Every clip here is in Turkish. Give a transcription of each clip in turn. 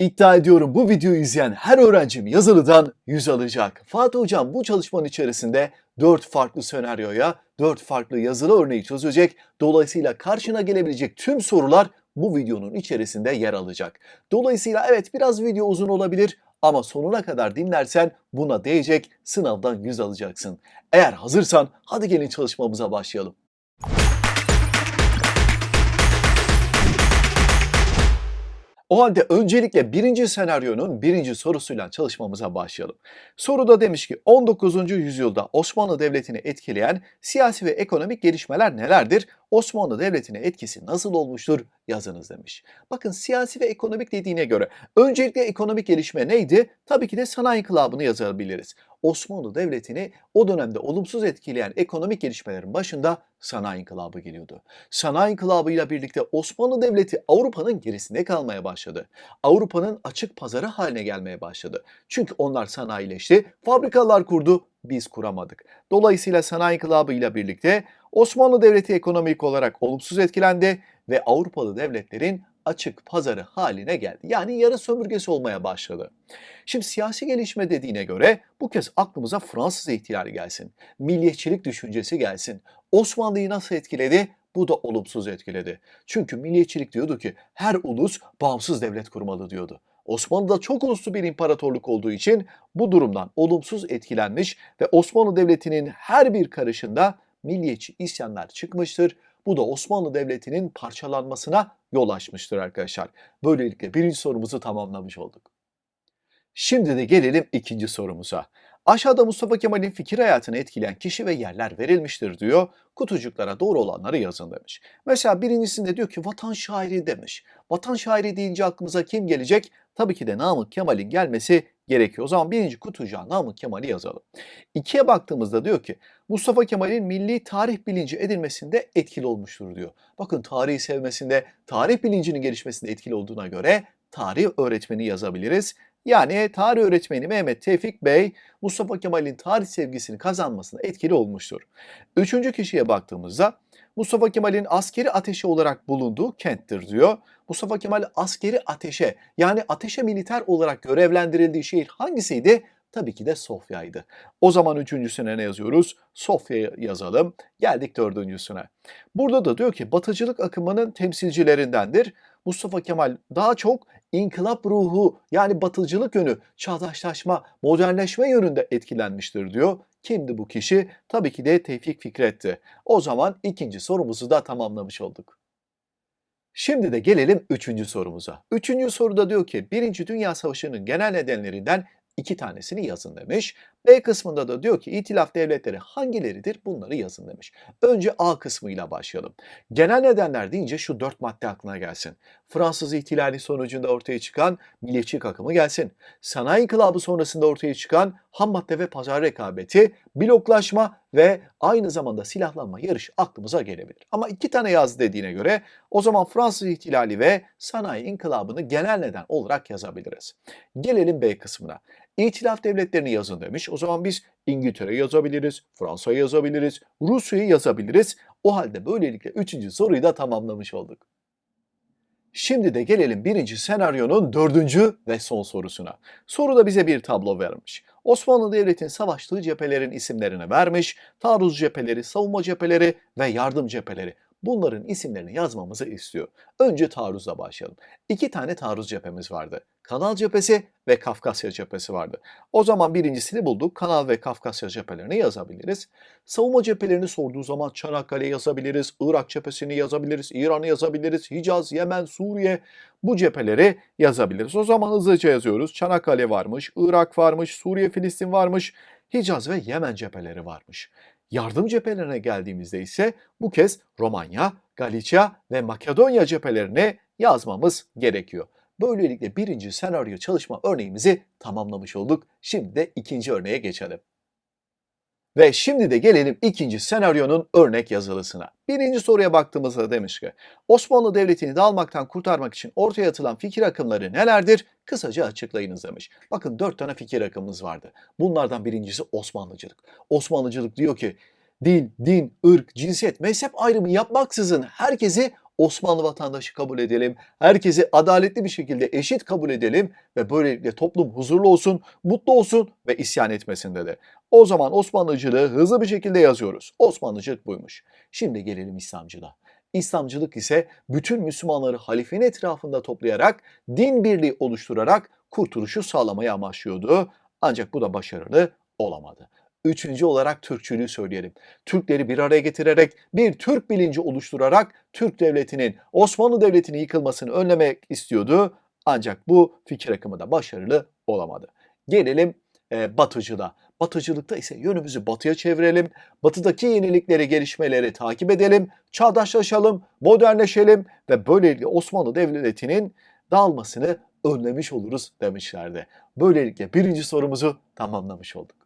İddia ediyorum bu videoyu izleyen her öğrencim yazılıdan 100 alacak. Fatih Hocam bu çalışmanın içerisinde 4 farklı senaryoya 4 farklı yazılı örneği çözecek. Dolayısıyla karşına gelebilecek tüm sorular bu videonun içerisinde yer alacak. Dolayısıyla evet biraz video uzun olabilir ama sonuna kadar dinlersen buna değecek sınavdan 100 alacaksın. Eğer hazırsan hadi gelin çalışmamıza başlayalım. O halde öncelikle birinci senaryonun birinci sorusuyla çalışmamıza başlayalım. Soruda demiş ki 19. yüzyılda Osmanlı Devleti'ni etkileyen siyasi ve ekonomik gelişmeler nelerdir? Osmanlı Devleti'ne etkisi nasıl olmuştur? Yazınız demiş. Bakın siyasi ve ekonomik dediğine göre öncelikle ekonomik gelişme neydi? Tabii ki de sanayi inkılabını yazabiliriz. Osmanlı Devleti'ni o dönemde olumsuz etkileyen ekonomik gelişmelerin başında sanayi inkılabı geliyordu. Sanayi inkılabıyla birlikte Osmanlı Devleti Avrupa'nın gerisinde kalmaya başladı. Avrupa'nın açık pazarı haline gelmeye başladı. Çünkü onlar sanayileşti, fabrikalar kurdu, biz kuramadık. Dolayısıyla sanayi inkılabıyla birlikte Osmanlı Devleti ekonomik olarak olumsuz etkilendi ve Avrupalı devletlerin açık pazarı haline geldi. Yani yarı sömürgesi olmaya başladı. Şimdi siyasi gelişme dediğine göre bu kez aklımıza Fransız ihtilali gelsin. Milliyetçilik düşüncesi gelsin. Osmanlı'yı nasıl etkiledi? Bu da olumsuz etkiledi. Çünkü milliyetçilik diyordu ki her ulus bağımsız devlet kurmalı diyordu. Osmanlı'da çok uluslu bir imparatorluk olduğu için bu durumdan olumsuz etkilenmiş ve Osmanlı Devleti'nin her bir karışında milliyetçi isyanlar çıkmıştır. Bu da Osmanlı Devleti'nin parçalanmasına yol açmıştır arkadaşlar. Böylelikle birinci sorumuzu tamamlamış olduk. Şimdi de gelelim ikinci sorumuza. Aşağıda Mustafa Kemal'in fikir hayatını etkileyen kişi ve yerler verilmiştir diyor. Kutucuklara doğru olanları yazın demiş. Mesela birincisinde diyor ki vatan şairi demiş. Vatan şairi deyince aklımıza kim gelecek? Tabii ki de Namık Kemal'in gelmesi gerekiyor. O zaman birinci kutucuğa Namık Kemal'i yazalım. İkiye baktığımızda diyor ki Mustafa Kemal'in milli tarih bilinci edilmesinde etkili olmuştur diyor. Bakın tarihi sevmesinde, tarih bilincinin gelişmesinde etkili olduğuna göre tarih öğretmeni yazabiliriz. Yani tarih öğretmeni Mehmet Tevfik Bey, Mustafa Kemal'in tarih sevgisini kazanmasına etkili olmuştur. Üçüncü kişiye baktığımızda Mustafa Kemal'in askeri ateşe olarak bulunduğu kenttir diyor. Mustafa Kemal askeri ateşe yani ateşe militer olarak görevlendirildiği şehir hangisiydi? Tabii ki de Sofya'ydı. O zaman üçüncüsüne ne yazıyoruz? Sofya yazalım. Geldik dördüncüsüne. Burada da diyor ki batıcılık akımının temsilcilerindendir. Mustafa Kemal daha çok inkılap ruhu yani batıcılık yönü, çağdaşlaşma, modernleşme yönünde etkilenmiştir diyor. Kimdi bu kişi? Tabii ki de Tevfik Fikret'ti. O zaman ikinci sorumuzu da tamamlamış olduk. Şimdi de gelelim üçüncü sorumuza. Üçüncü soruda diyor ki Birinci Dünya Savaşı'nın genel nedenlerinden iki tanesini yazın demiş. B kısmında da diyor ki itilaf devletleri hangileridir bunları yazın demiş. Önce A kısmıyla başlayalım. Genel nedenler deyince şu dört madde aklına gelsin. Fransız ihtilali sonucunda ortaya çıkan milliyetçilik akımı gelsin. Sanayi inkılabı sonrasında ortaya çıkan ham madde ve pazar rekabeti, bloklaşma ve aynı zamanda silahlanma yarış aklımıza gelebilir. Ama iki tane yaz dediğine göre o zaman Fransız ihtilali ve sanayi inkılabını genel neden olarak yazabiliriz. Gelelim B kısmına. İtilaf devletlerini yazın demiş. O zaman biz İngiltere yazabiliriz, Fransa'yı yazabiliriz, Rusya'yı yazabiliriz. O halde böylelikle üçüncü soruyu da tamamlamış olduk. Şimdi de gelelim birinci senaryonun dördüncü ve son sorusuna. Soruda bize bir tablo vermiş. Osmanlı Devleti'nin savaştığı cephelerin isimlerini vermiş. Taarruz cepheleri, savunma cepheleri ve yardım cepheleri. Bunların isimlerini yazmamızı istiyor. Önce taarruzla başlayalım. İki tane taarruz cephemiz vardı. Kanal cephesi ve Kafkasya cephesi vardı. O zaman birincisini bulduk. Kanal ve Kafkasya cephelerini yazabiliriz. Savunma cephelerini sorduğu zaman Çanakkale yazabiliriz, Irak cephesini yazabiliriz, İran'ı yazabiliriz, Hicaz, Yemen, Suriye bu cepheleri yazabiliriz. O zaman hızlıca yazıyoruz. Çanakkale varmış, Irak varmış, Suriye, Filistin varmış, Hicaz ve Yemen cepheleri varmış. Yardım cephelerine geldiğimizde ise bu kez Romanya, Galicia ve Makedonya cephelerini yazmamız gerekiyor. Böylelikle birinci senaryo çalışma örneğimizi tamamlamış olduk. Şimdi de ikinci örneğe geçelim. Ve şimdi de gelelim ikinci senaryonun örnek yazılısına. Birinci soruya baktığımızda demiş ki Osmanlı Devleti'ni dağılmaktan kurtarmak için ortaya atılan fikir akımları nelerdir? Kısaca açıklayınız demiş. Bakın dört tane fikir akımımız vardı. Bunlardan birincisi Osmanlıcılık. Osmanlıcılık diyor ki dil, din, ırk, cinsiyet, mezhep ayrımı yapmaksızın herkesi Osmanlı vatandaşı kabul edelim. Herkesi adaletli bir şekilde eşit kabul edelim ve böylelikle toplum huzurlu olsun, mutlu olsun ve isyan etmesin dedi. O zaman Osmanlıcılığı hızlı bir şekilde yazıyoruz. Osmanlıcılık buymuş. Şimdi gelelim İslamcılığa. İslamcılık ise bütün Müslümanları halifenin etrafında toplayarak, din birliği oluşturarak kurtuluşu sağlamayı amaçlıyordu. Ancak bu da başarılı olamadı. Üçüncü olarak Türkçülüğü söyleyelim. Türkleri bir araya getirerek, bir Türk bilinci oluşturarak Türk devletinin, Osmanlı devletinin yıkılmasını önlemek istiyordu. Ancak bu fikir akımı da başarılı olamadı. Gelelim e, Batıcılığa. Batıcılıkta ise yönümüzü batıya çevirelim, batıdaki yenilikleri, gelişmeleri takip edelim, çağdaşlaşalım, modernleşelim ve böylelikle Osmanlı Devleti'nin dağılmasını önlemiş oluruz demişlerdi. Böylelikle birinci sorumuzu tamamlamış olduk.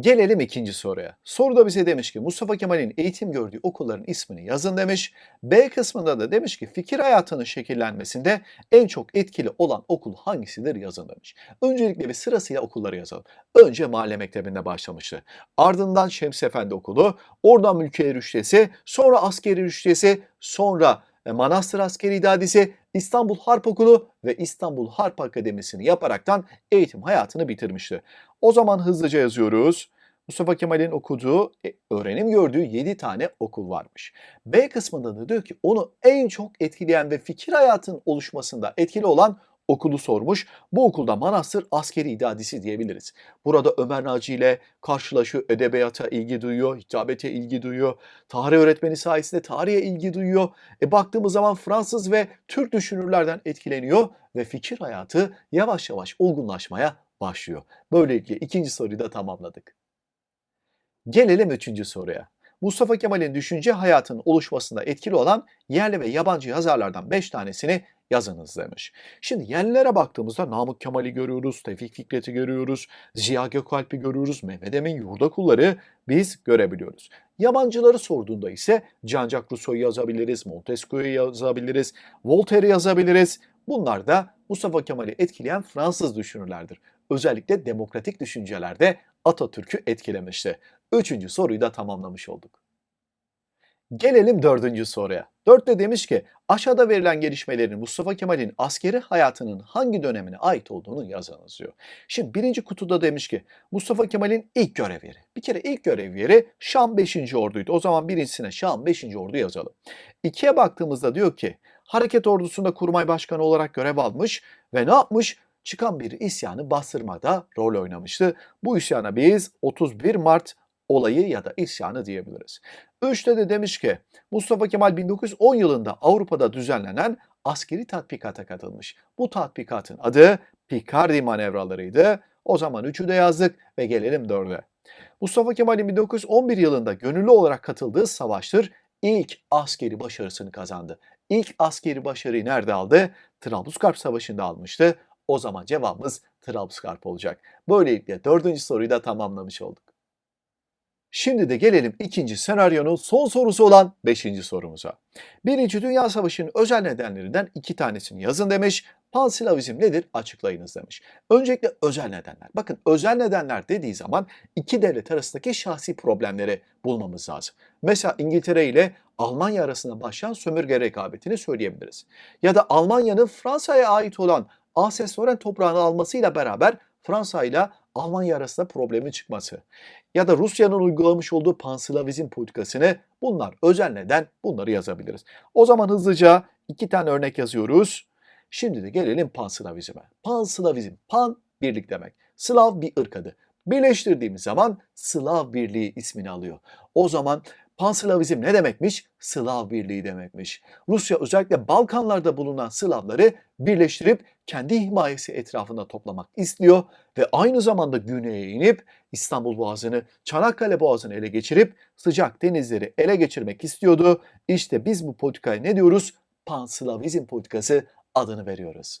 Gelelim ikinci soruya. Soruda bize demiş ki Mustafa Kemal'in eğitim gördüğü okulların ismini yazın demiş. B kısmında da demiş ki fikir hayatının şekillenmesinde en çok etkili olan okul hangisidir yazın demiş. Öncelikle bir sırasıyla okulları yazalım. Önce mahalle mektebinde başlamıştı. Ardından Şems Efendi Okulu, oradan Mülkiye Rüştiyesi, sonra Askeri Rüştiyesi, sonra Manastır Askeri İdadisi, İstanbul Harp Okulu ve İstanbul Harp Akademisi'ni yaparaktan eğitim hayatını bitirmişti. O zaman hızlıca yazıyoruz. Mustafa Kemal'in okuduğu, e, öğrenim gördüğü 7 tane okul varmış. B kısmında da diyor ki onu en çok etkileyen ve fikir hayatının oluşmasında etkili olan okulu sormuş. Bu okulda Manastır Askeri İdadisi diyebiliriz. Burada Ömer Naci ile karşılaşıyor, edebiyata ilgi duyuyor, hitabete ilgi duyuyor, tarih öğretmeni sayesinde tarihe ilgi duyuyor. E baktığımız zaman Fransız ve Türk düşünürlerden etkileniyor ve fikir hayatı yavaş yavaş olgunlaşmaya başlıyor. Böylelikle ikinci soruyu da tamamladık. Gelelim üçüncü soruya. Mustafa Kemal'in düşünce hayatının oluşmasında etkili olan yerli ve yabancı yazarlardan 5 tanesini yazınız demiş. Şimdi yerlilere baktığımızda Namık Kemal'i görüyoruz, Tevfik Fikret'i görüyoruz, Ziya Gökalp'i görüyoruz, Mehmet Emin Yurdakulları biz görebiliyoruz. Yabancıları sorduğunda ise Jean-Jacques Rousseau'yu yazabiliriz, Montesquieu'yu yazabiliriz, Voltaire'i yazabiliriz. Bunlar da Mustafa Kemal'i etkileyen Fransız düşünürlerdir. Özellikle demokratik düşüncelerde Atatürk'ü etkilemişti. Üçüncü soruyu da tamamlamış olduk. Gelelim dördüncü soruya. Dörtte demiş ki aşağıda verilen gelişmelerin Mustafa Kemal'in askeri hayatının hangi dönemine ait olduğunu yazınız diyor. Şimdi birinci kutuda demiş ki Mustafa Kemal'in ilk görev yeri. Bir kere ilk görev yeri Şam 5. Ordu'ydu. O zaman birincisine Şam 5. Ordu yazalım. İkiye baktığımızda diyor ki hareket ordusunda kurmay başkanı olarak görev almış ve ne yapmış? Çıkan bir isyanı bastırmada rol oynamıştı. Bu isyana biz 31 Mart olayı ya da isyanı diyebiliriz. Üçte de demiş ki Mustafa Kemal 1910 yılında Avrupa'da düzenlenen askeri tatbikata katılmış. Bu tatbikatın adı Picardy manevralarıydı. O zaman üçü de yazdık ve gelelim dörde. Mustafa Kemal'in 1911 yılında gönüllü olarak katıldığı savaştır ilk askeri başarısını kazandı. İlk askeri başarıyı nerede aldı? Trablusgarp Savaşı'nda almıştı. O zaman cevabımız Trablusgarp olacak. Böylelikle dördüncü soruyu da tamamlamış olduk. Şimdi de gelelim ikinci senaryonun son sorusu olan beşinci sorumuza. Birinci Dünya Savaşı'nın özel nedenlerinden iki tanesini yazın demiş. Panslavizm nedir açıklayınız demiş. Öncelikle özel nedenler. Bakın özel nedenler dediği zaman iki devlet arasındaki şahsi problemleri bulmamız lazım. Mesela İngiltere ile Almanya arasında başlayan sömürge rekabetini söyleyebiliriz. Ya da Almanya'nın Fransa'ya ait olan Alsace-Lorraine toprağını almasıyla beraber Fransa ile Almanya arasında problemin çıkması ya da Rusya'nın uygulamış olduğu panslavizm politikasını bunlar özel neden bunları yazabiliriz. O zaman hızlıca iki tane örnek yazıyoruz. Şimdi de gelelim panslavizme. Panslavizm, pan birlik demek. Slav bir ırk adı. Birleştirdiğimiz zaman Slav Birliği ismini alıyor. O zaman Panslavizm ne demekmiş? Slav birliği demekmiş. Rusya özellikle Balkanlarda bulunan Slavları birleştirip kendi himayesi etrafında toplamak istiyor ve aynı zamanda güneye inip İstanbul Boğazı'nı, Çanakkale Boğazı'nı ele geçirip sıcak denizleri ele geçirmek istiyordu. İşte biz bu politikaya ne diyoruz? Panslavizm politikası adını veriyoruz.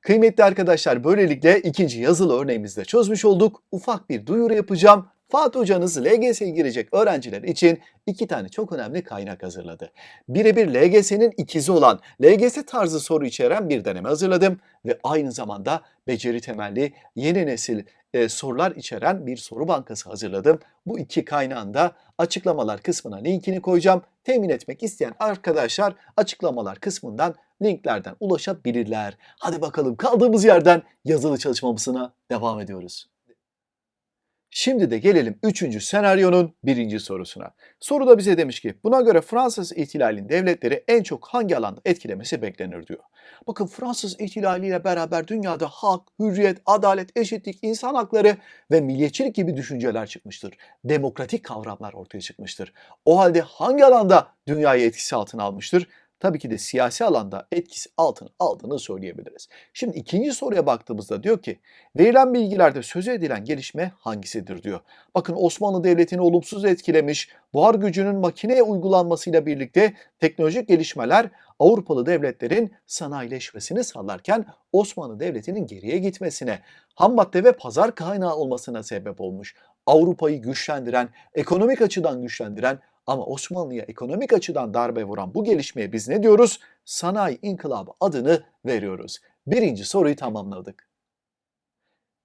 Kıymetli arkadaşlar böylelikle ikinci yazılı örneğimizi de çözmüş olduk. Ufak bir duyuru yapacağım. Fatih hocanız LGS'ye girecek öğrenciler için iki tane çok önemli kaynak hazırladı. Birebir LGS'nin ikizi olan LGS tarzı soru içeren bir deneme hazırladım ve aynı zamanda beceri temelli yeni nesil e, sorular içeren bir soru bankası hazırladım. Bu iki kaynağın da açıklamalar kısmına linkini koyacağım. Temin etmek isteyen arkadaşlar açıklamalar kısmından linklerden ulaşabilirler. Hadi bakalım kaldığımız yerden yazılı çalışmamızına devam ediyoruz. Şimdi de gelelim 3. senaryonun birinci sorusuna. Soruda bize demiş ki buna göre Fransız ihtilalinin devletleri en çok hangi alanda etkilemesi beklenir diyor. Bakın Fransız ihtilaliyle beraber dünyada hak, hürriyet, adalet, eşitlik, insan hakları ve milliyetçilik gibi düşünceler çıkmıştır. Demokratik kavramlar ortaya çıkmıştır. O halde hangi alanda dünyayı etkisi altına almıştır? Tabii ki de siyasi alanda etkisi altına aldığını söyleyebiliriz. Şimdi ikinci soruya baktığımızda diyor ki verilen bilgilerde söz edilen gelişme hangisidir diyor. Bakın Osmanlı Devleti'ni olumsuz etkilemiş, buhar gücünün makineye uygulanmasıyla birlikte teknolojik gelişmeler Avrupalı devletlerin sanayileşmesini sağlarken Osmanlı Devleti'nin geriye gitmesine, ham madde ve pazar kaynağı olmasına sebep olmuş. Avrupa'yı güçlendiren, ekonomik açıdan güçlendiren ama Osmanlı'ya ekonomik açıdan darbe vuran bu gelişmeye biz ne diyoruz? Sanayi İnkılabı adını veriyoruz. Birinci soruyu tamamladık.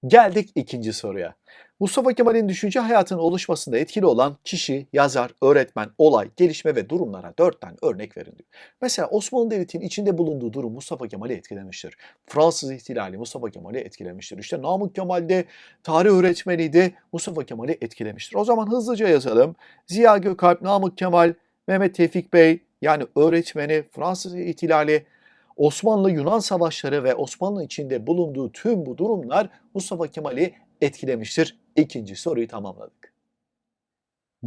Geldik ikinci soruya. Mustafa Kemal'in düşünce hayatının oluşmasında etkili olan kişi, yazar, öğretmen, olay, gelişme ve durumlara dört tane örnek verin diyor. Mesela Osmanlı Devleti'nin içinde bulunduğu durum Mustafa Kemal'i etkilemiştir. Fransız ihtilali Mustafa Kemal'i etkilemiştir. İşte Namık Kemal de tarih öğretmeniydi Mustafa Kemal'i etkilemiştir. O zaman hızlıca yazalım. Ziya Gökalp, Namık Kemal, Mehmet Tevfik Bey yani öğretmeni, Fransız ihtilali, Osmanlı-Yunan savaşları ve Osmanlı içinde bulunduğu tüm bu durumlar Mustafa Kemal'i etkilemiştir. İkinci soruyu tamamladık.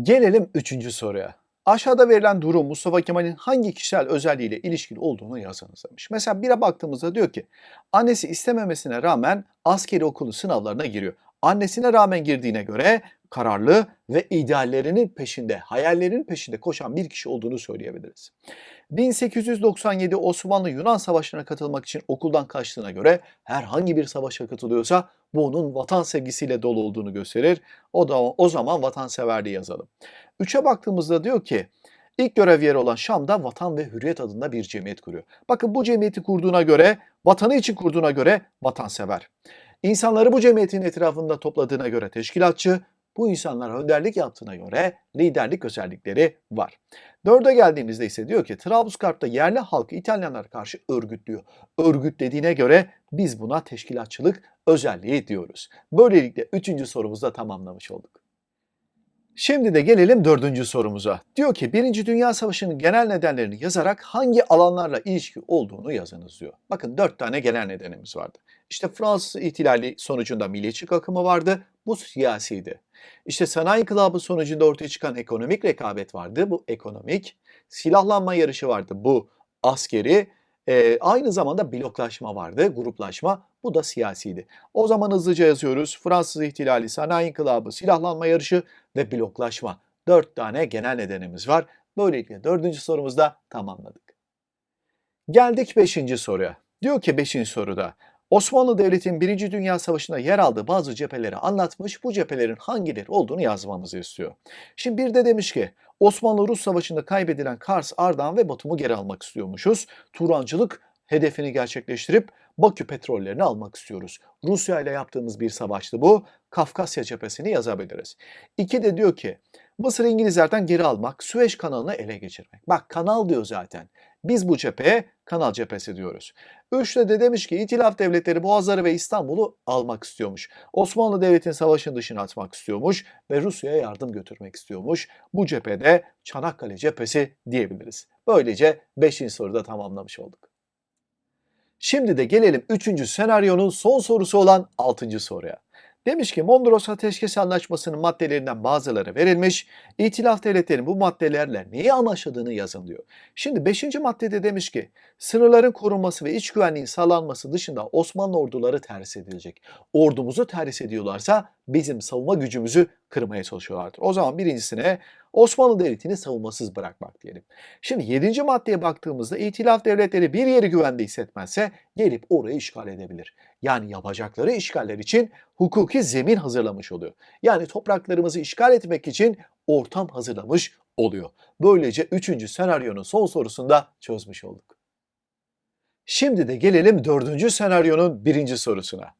Gelelim üçüncü soruya. Aşağıda verilen durum Mustafa Kemal'in hangi kişisel özelliğiyle ilişkili olduğunu yazınız demiş. Mesela bire baktığımızda diyor ki annesi istememesine rağmen askeri okulu sınavlarına giriyor. Annesine rağmen girdiğine göre kararlı ve ideallerinin peşinde, hayallerinin peşinde koşan bir kişi olduğunu söyleyebiliriz. 1897 Osmanlı-Yunan Savaşı'na katılmak için okuldan kaçtığına göre herhangi bir savaşa katılıyorsa bu onun vatan sevgisiyle dolu olduğunu gösterir. O da o zaman vatanseverliği yazalım. 3'e baktığımızda diyor ki ilk görev yeri olan Şam'da Vatan ve Hürriyet adında bir cemiyet kuruyor. Bakın bu cemiyeti kurduğuna göre, vatanı için kurduğuna göre vatansever. İnsanları bu cemiyetin etrafında topladığına göre teşkilatçı, bu insanlar önderlik yaptığına göre liderlik özellikleri var. Dörde geldiğimizde ise diyor ki Trablusgarp'ta yerli halkı İtalyanlara karşı örgütlüyor. Örgütlediğine göre biz buna teşkilatçılık özelliği diyoruz. Böylelikle üçüncü sorumuzu da tamamlamış olduk. Şimdi de gelelim dördüncü sorumuza. Diyor ki Birinci Dünya Savaşı'nın genel nedenlerini yazarak hangi alanlarla ilişki olduğunu yazınız diyor. Bakın dört tane genel nedenimiz vardı. İşte Fransız ihtilali sonucunda milliyetçi akımı vardı. Bu siyasiydi. İşte sanayi inkılabı sonucunda ortaya çıkan ekonomik rekabet vardı. Bu ekonomik. Silahlanma yarışı vardı. Bu askeri. E, aynı zamanda bloklaşma vardı, gruplaşma. Bu da siyasiydi. O zaman hızlıca yazıyoruz. Fransız ihtilali, sanayi inkılabı, silahlanma yarışı ve bloklaşma. Dört tane genel nedenimiz var. Böylelikle dördüncü sorumuzda tamamladık. Geldik beşinci soruya. Diyor ki beşinci soruda Osmanlı Devleti'nin Birinci Dünya Savaşı'nda yer aldığı bazı cepheleri anlatmış, bu cephelerin hangileri olduğunu yazmamızı istiyor. Şimdi bir de demiş ki Osmanlı-Rus Savaşı'nda kaybedilen Kars, Ardahan ve Batum'u geri almak istiyormuşuz. Turancılık hedefini gerçekleştirip Bakü petrollerini almak istiyoruz. Rusya ile yaptığımız bir savaştı bu. Kafkasya cephesini yazabiliriz. İki de diyor ki Mısır İngilizlerden geri almak, Süveyş kanalını ele geçirmek. Bak kanal diyor zaten. Biz bu cepheye kanal cephesi diyoruz. Üçte de demiş ki İtilaf devletleri Boğazları ve İstanbul'u almak istiyormuş. Osmanlı Devleti'nin savaşın dışına atmak istiyormuş ve Rusya'ya yardım götürmek istiyormuş. Bu cephede Çanakkale cephesi diyebiliriz. Böylece 5. soruda tamamlamış olduk. Şimdi de gelelim 3. senaryonun son sorusu olan 6. soruya. Demiş ki Mondros Ateşkes Anlaşması'nın maddelerinden bazıları verilmiş. İtilaf devletlerin bu maddelerle neyi amaçladığını yazın diyor. Şimdi 5. maddede demiş ki sınırların korunması ve iç güvenliğin sağlanması dışında Osmanlı orduları terhis edilecek. Ordumuzu terhis ediyorlarsa bizim savunma gücümüzü kırmaya çalışıyorlardır. O zaman birincisine Osmanlı Devleti'ni savunmasız bırakmak diyelim. Şimdi 7. maddeye baktığımızda itilaf devletleri bir yeri güvende hissetmezse gelip orayı işgal edebilir. Yani yapacakları işgaller için hukuki zemin hazırlamış oluyor. Yani topraklarımızı işgal etmek için ortam hazırlamış oluyor. Böylece 3. senaryonun son sorusunda çözmüş olduk. Şimdi de gelelim dördüncü senaryonun birinci sorusuna.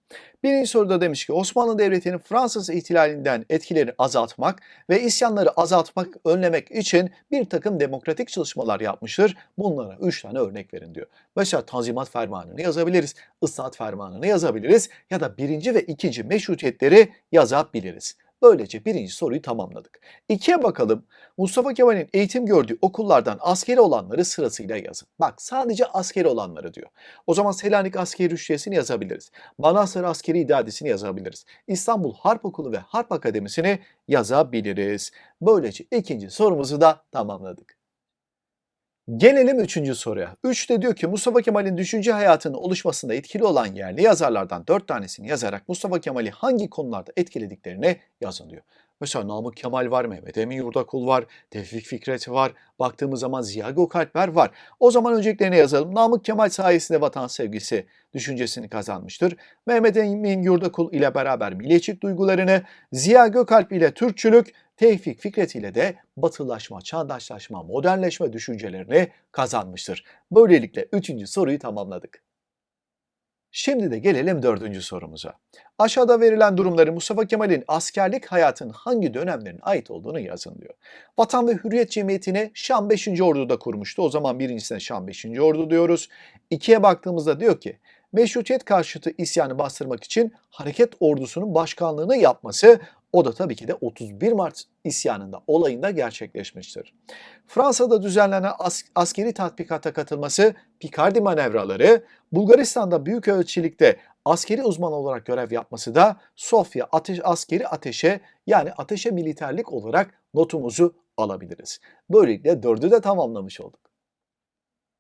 Birinci soruda demiş ki Osmanlı Devleti'nin Fransız ihtilalinden etkileri azaltmak ve isyanları azaltmak, önlemek için bir takım demokratik çalışmalar yapmıştır. Bunlara 3 tane örnek verin diyor. Mesela Tanzimat Fermanı'nı yazabiliriz, Islahat Fermanı'nı yazabiliriz ya da birinci ve ikinci meşrutiyetleri yazabiliriz. Böylece birinci soruyu tamamladık. İkiye bakalım. Mustafa Kemal'in eğitim gördüğü okullardan askeri olanları sırasıyla yazın. Bak sadece askeri olanları diyor. O zaman Selanik Askeri Rüştiyesi'ni yazabiliriz. Manastır Askeri İdadisi'ni yazabiliriz. İstanbul Harp Okulu ve Harp Akademisi'ni yazabiliriz. Böylece ikinci sorumuzu da tamamladık. Gelelim üçüncü soruya. Üçte diyor ki Mustafa Kemal'in düşünce hayatının oluşmasında etkili olan yerli yazarlardan dört tanesini yazarak Mustafa Kemal'i hangi konularda etkilediklerini yazın diyor. Mesela Namık Kemal var, Mehmet Emin Yurdakul var, Tevfik Fikret var, baktığımız zaman Ziya Gökalpler var. O zaman önceliklerini yazalım. Namık Kemal sayesinde vatan sevgisi düşüncesini kazanmıştır. Mehmet Emin Yurdakul ile beraber milliyetçilik duygularını, Ziya Gökalp ile Türkçülük, Tevfik Fikret ile de batılaşma, çağdaşlaşma, modernleşme düşüncelerini kazanmıştır. Böylelikle üçüncü soruyu tamamladık. Şimdi de gelelim dördüncü sorumuza. Aşağıda verilen durumları Mustafa Kemal'in askerlik hayatının hangi dönemlerine ait olduğunu yazın diyor. Vatan ve Hürriyet Cemiyeti'ni Şam 5. Ordu'da kurmuştu. O zaman birincisine Şam 5. Ordu diyoruz. İkiye baktığımızda diyor ki meşrutiyet karşıtı isyanı bastırmak için hareket ordusunun başkanlığını yapması o da tabii ki de 31 Mart isyanında olayında gerçekleşmiştir. Fransa'da düzenlenen as- askeri tatbikata katılması, Picardy manevraları, Bulgaristan'da büyük ölçülikte askeri uzman olarak görev yapması da Sofya ateş, askeri ateşe yani ateşe militerlik olarak notumuzu alabiliriz. Böylelikle dördü de tamamlamış olduk.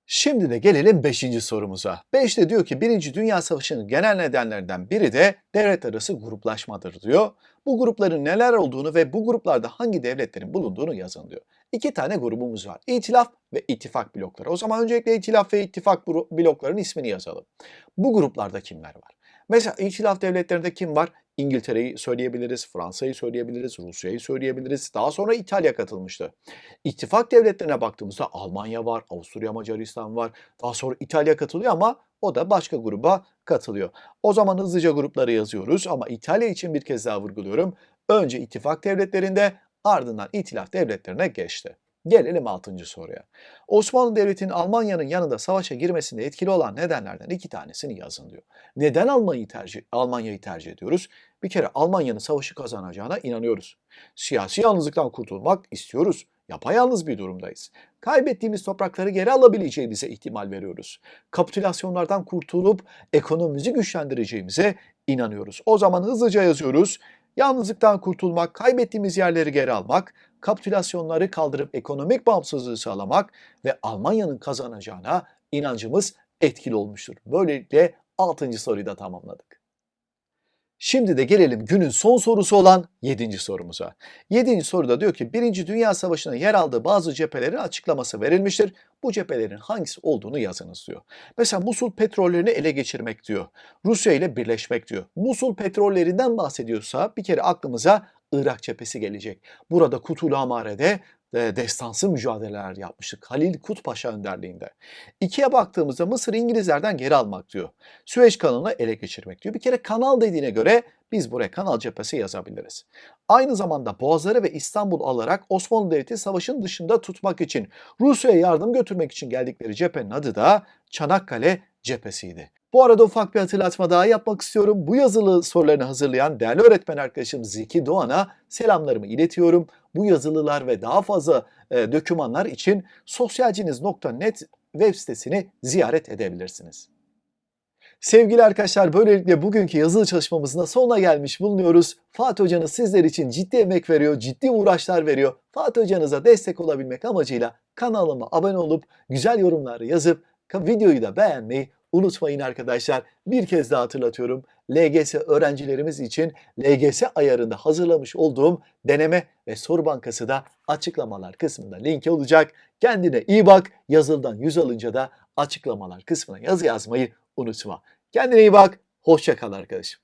Şimdi de gelelim 5. sorumuza. 5'te diyor ki 1. Dünya Savaşı'nın genel nedenlerinden biri de devlet arası gruplaşmadır diyor. Bu grupların neler olduğunu ve bu gruplarda hangi devletlerin bulunduğunu yazın diyor. İki tane grubumuz var. İtilaf ve ittifak blokları. O zaman öncelikle itilaf ve ittifak bloklarının ismini yazalım. Bu gruplarda kimler var? Mesela itilaf devletlerinde kim var? İngiltere'yi söyleyebiliriz, Fransa'yı söyleyebiliriz, Rusya'yı söyleyebiliriz. Daha sonra İtalya katılmıştı. İttifak devletlerine baktığımızda Almanya var, Avusturya Macaristan var. Daha sonra İtalya katılıyor ama o da başka gruba katılıyor. O zaman hızlıca grupları yazıyoruz ama İtalya için bir kez daha vurguluyorum. Önce ittifak devletlerinde ardından itilaf devletlerine geçti. Gelelim 6. soruya. Osmanlı Devleti'nin Almanya'nın yanında savaşa girmesinde etkili olan nedenlerden iki tanesini yazın diyor. Neden Almanya'yı tercih, Almanya'yı tercih ediyoruz? Bir kere Almanya'nın savaşı kazanacağına inanıyoruz. Siyasi yalnızlıktan kurtulmak istiyoruz. Yapayalnız bir durumdayız. Kaybettiğimiz toprakları geri alabileceğimize ihtimal veriyoruz. Kapitülasyonlardan kurtulup ekonomimizi güçlendireceğimize inanıyoruz. O zaman hızlıca yazıyoruz. Yalnızlıktan kurtulmak, kaybettiğimiz yerleri geri almak, kapitülasyonları kaldırıp ekonomik bağımsızlığı sağlamak ve Almanya'nın kazanacağına inancımız etkili olmuştur. Böylelikle 6. soruyu da tamamladık. Şimdi de gelelim günün son sorusu olan 7. sorumuza. 7. soruda diyor ki 1. Dünya Savaşı'na yer aldığı bazı cephelerin açıklaması verilmiştir. Bu cephelerin hangisi olduğunu yazınız diyor. Mesela Musul petrollerini ele geçirmek diyor. Rusya ile birleşmek diyor. Musul petrollerinden bahsediyorsa bir kere aklımıza Irak cephesi gelecek. Burada Kutul Amare'de destansı mücadeleler yapmıştık. Halil Kut Paşa önderliğinde. İkiye baktığımızda Mısır İngilizlerden geri almak diyor. Süveyş kanalını ele geçirmek diyor. Bir kere kanal dediğine göre biz buraya kanal cephesi yazabiliriz. Aynı zamanda Boğazları ve İstanbul alarak Osmanlı Devleti savaşın dışında tutmak için Rusya'ya yardım götürmek için geldikleri cephenin adı da Çanakkale cephesiydi. Bu arada ufak bir hatırlatma daha yapmak istiyorum. Bu yazılı sorularını hazırlayan değerli öğretmen arkadaşım Zeki Doğan'a selamlarımı iletiyorum. Bu yazılılar ve daha fazla e, dokümanlar için sosyalciniz.net web sitesini ziyaret edebilirsiniz. Sevgili arkadaşlar böylelikle bugünkü yazılı çalışmamızın da sonuna gelmiş bulunuyoruz. Fatih Hocanız sizler için ciddi emek veriyor, ciddi uğraşlar veriyor. Fatih Hocanıza destek olabilmek amacıyla kanalıma abone olup güzel yorumları yazıp videoyu da beğenmeyi unutmayın arkadaşlar. Bir kez daha hatırlatıyorum. LGS öğrencilerimiz için LGS ayarında hazırlamış olduğum deneme ve soru bankası da açıklamalar kısmında linki olacak. Kendine iyi bak. Yazıldan yüz alınca da açıklamalar kısmına yazı yazmayı unutma. Kendine iyi bak. Hoşça kal arkadaşım.